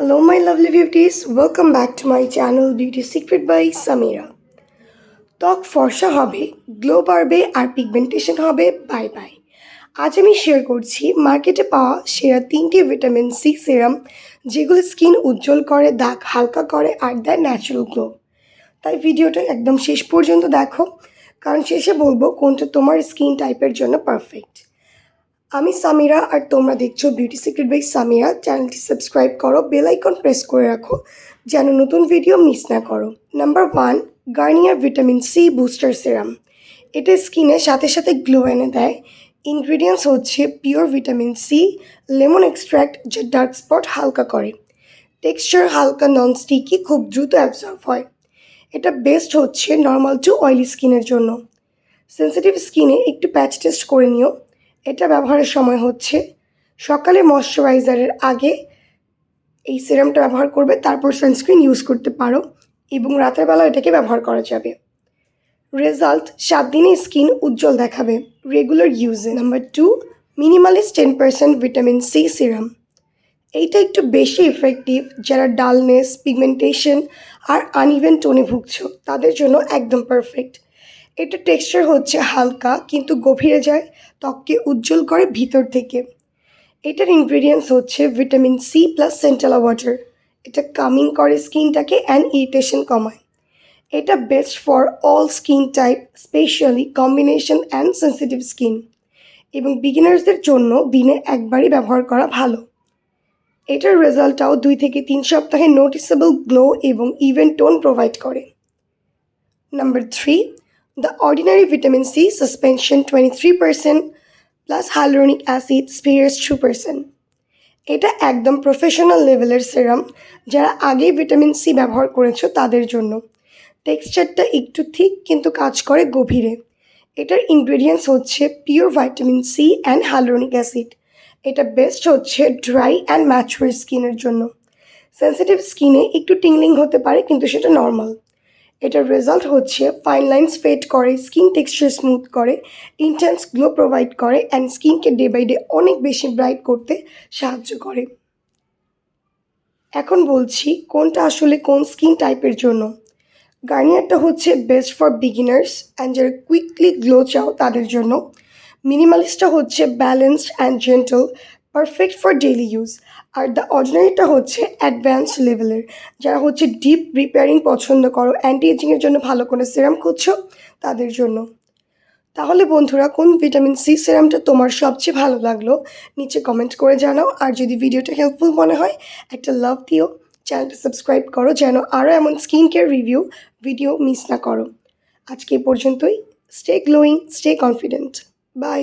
Hello, my lovely beauties. Welcome back to my channel Beauty Secret by Samira. ত্বক ফর্সা হবে glow বাড়বে আর পিগমেন্টেশন হবে বাই বাই আজ আমি শেয়ার করছি মার্কেটে পাওয়া সেরা তিনটি ভিটামিন সি সিরাম যেগুলো স্কিন উজ্জ্বল করে দাগ হালকা করে আর দেয় ন্যাচারাল গ্লো তাই ভিডিওটা একদম শেষ পর্যন্ত দেখো কারণ শেষে বলব কোনটা তোমার স্কিন টাইপের জন্য পারফেক্ট আমি সামিরা, আর তোমরা দেখছ বিউটি সিক্রেট বাই সামিরা। চ্যানেলটি সাবস্ক্রাইব করো বেল আইকন প্রেস করে রাখো, যেন নতুন ভিডিও মিস না করো। Number one Garnier vitamin C booster serum এটা স্কিনের সাথে সাথে গ্লো এনে দেয়। ইনগ্রিডিয়েন্টস হচ্ছে pure vitamin C lemon extract যা ডার্ক স্পট হালকা করে। টেক্সচার হালকা নন স্টিকি খুব দ্রুত অ্যাবজর্ব হয়। এটা বেস্ট হচ্ছে নর্মাল টু অয়েলি স্কিনের জন্য। সেন্সিটিভ স্কিনে একটু প্যাচ টেস্ট করে নিও। এটা ব্যবহারের সময় হচ্ছে। সকালে ময়শ্চারাইজারের আগে এই সিরামটা ব্যবহার করবে, তারপর সানস্ক্রিন ইউজ করতে পারো এবং রাতের বেলা এটাকে ব্যবহার করা যাবে। রেজাল্ট, সাত দিনে স্কিন উজ্জ্বল দেখাবে। Regular ইউজে number two, minimalist ten percent vitamin C serum. এইটা একটু বেশি ইফেক্টিভ যারা ডালনেস পিগমেন্টেশন আর আনইভেন টোনে ভুগছ, তাদের জন্য একদম পারফেক্ট এটা টেক্সচার হচ্ছে হালকা কিন্তু গভীরে যায়, ত্বককে উজ্জ্বল করে ভিতর থেকে। এটার ইনগ্রিডিয়েন্টস হচ্ছে vitamin C plus centella water এটা কামিং করে স্কিনটাকে অ্যান্ড ইরিটেশন কমায়। এটা best for all skin type specially combination and sensitive skin এবং বিগিনার্সদের জন্য দিনে একবারই ব্যবহার করা ভালো। এটার রেজাল্টটাও দুই থেকে তিন সপ্তাহে নোটিসেবল গ্লো এবং ইভেন্ট টোন প্রোভাইড করে। Number three C suspension twenty three percent plus hyaluronic acid spheres two percent এটা একদম প্রফেশনাল লেভেলের সেরাম যারা আগেই ভিটামিন সি ব্যবহার করেছ তাদের জন্য। টেক্সচারটা একটু থিক কিন্তু কাজ করে গভীরে। এটার ইনগ্রেডিয়েন্টস হচ্ছে pure vitamin C and hyaluronic acid এটা বেস্ট হচ্ছে ড্রাই অ্যান্ড ম্যাচুয়ার স্কিনের জন্য। সেন্সিটিভ স্কিনে একটু টিংলিং হতে পারে কিন্তু সেটা নর্মাল এটার রেজাল্ট হচ্ছে ফাইন লাইন্স ফেড করে স্কিন টেক্সচার স্মুথ করে ইন্টেন্স গ্লো প্রোভাইড করে অ্যান্ড স্কিনকে ডে বাই ডে অনেক বেশি ব্রাইট করতে সাহায্য করে। এখন বলছি কোনটা আসলে কোন স্কিন টাইপের জন্য? গার্নিয়ারটা হচ্ছে বেস্ট ফর বিগিনার্স অ্যান্ড যারা কুইকলি গ্লো চাও তাদের জন্য। মিনিমালিস্টটা হচ্ছে balanced and gentle perfect for daily use R the অর্ডিনারিটা হচ্ছে অ্যাডভান্স লেভেলের যারা হচ্ছে ডিপ রিপেয়ারিং পছন্দ করো অ্যান্টি এজিংয়ের জন্য ভালো করে সিরাম খুঁজছো তাদের জন্য। তাহলে বন্ধুরা, কোন ভিটামিন সি সিরামটা তোমার সবচেয়ে ভালো লাগল নিচে কমেন্ট করে জানাও। আর যদি ভিডিওটা হেল্পফুল মনে হয়, একটা লাভ দিও চ্যানেলটা সাবস্ক্রাইব করো যেন আরও এমন skin care review video miss না করো। আজকে পর্যন্তই stay glowing stay confident bye